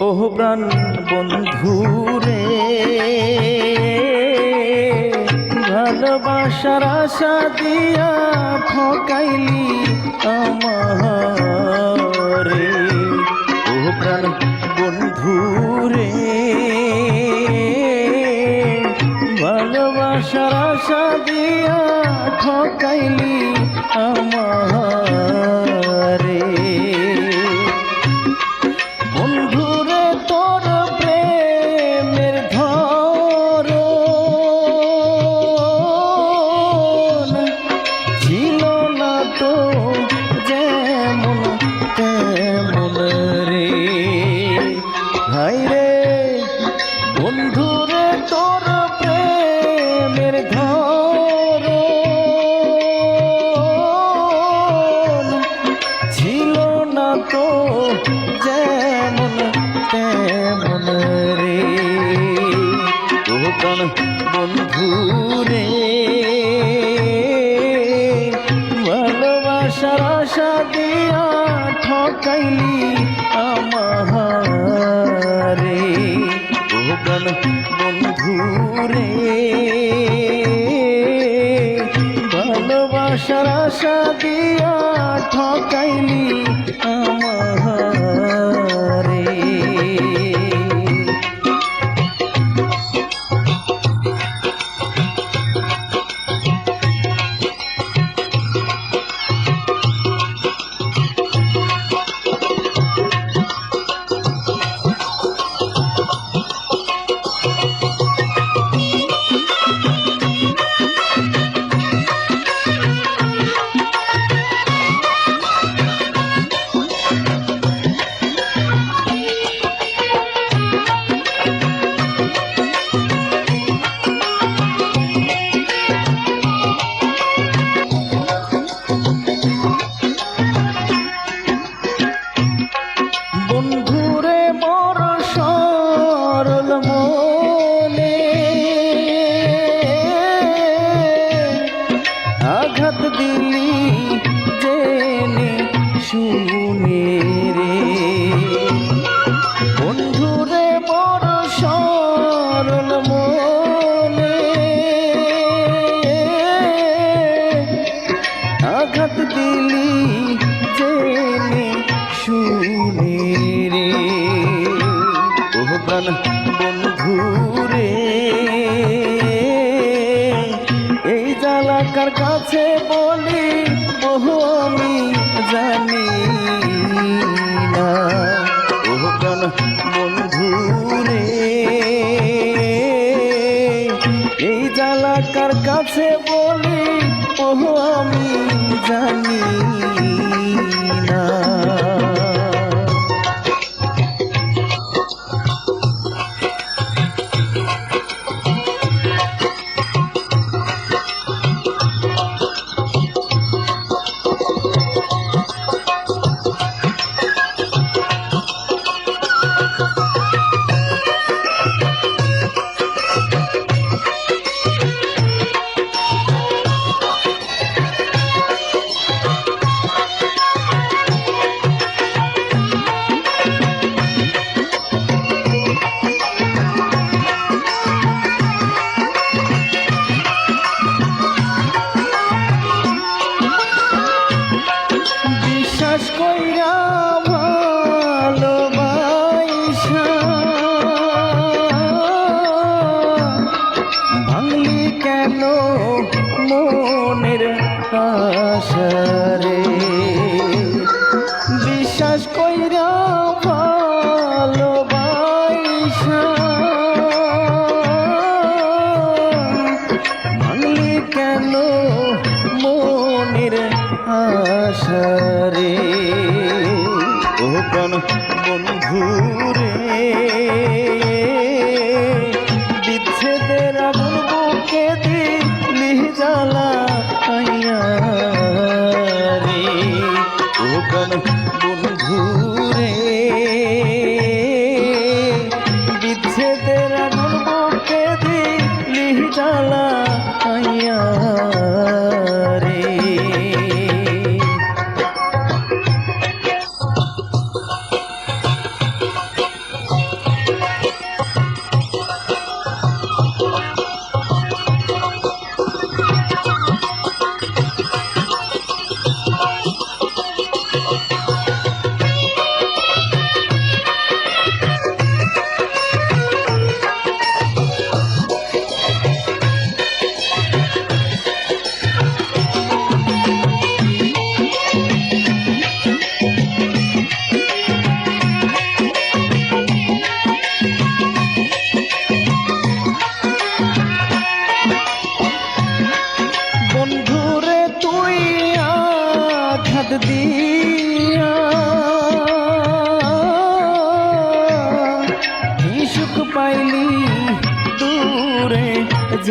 ওহ প্রাণ বন্ধু রে, ভালোবাসার আশা দিয়া ঠকাইলি আমারে ও প্রাণ বন্ধু ভালোবাসার আশা দিয়া ঠকাইলি আমারে ও প্রাণ বন্ধু রে ভালোবাসার আশা দিয়া ঠকাইলি আমারে ও প্রাণ বন্ধু রে ভালোবাসার আশা দিয়া ঠকাইলি আমারে আঘাত দিলি জেনে, শুনে রে। বন্ধুরে, মোর সরল মনে। আঘাত দিলি জেনে, শুনে রে। ও প্রাণ কাছে বলি ও আমি জানি। বন্ধু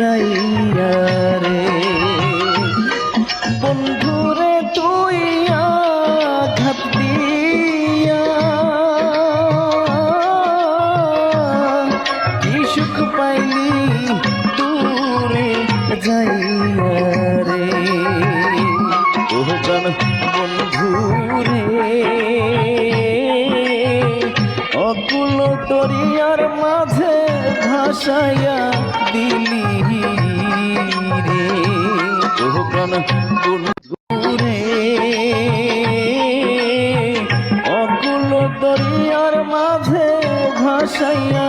যাইয়া ভাসায়া দিলি রে। প্রাণ গুণে অকুল দরিয়ার মাঝে ভাসাইয়া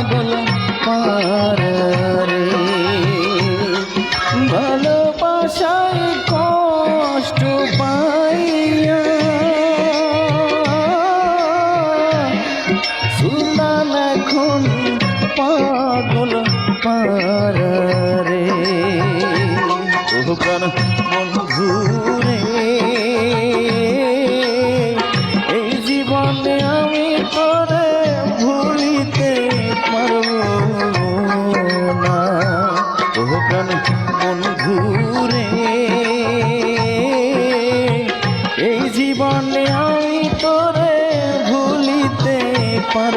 পাগল পারে ভালোবাসায় কষ্ট পাইয়া সুলতান এখন পাগল পারে ও প্রাণ আমার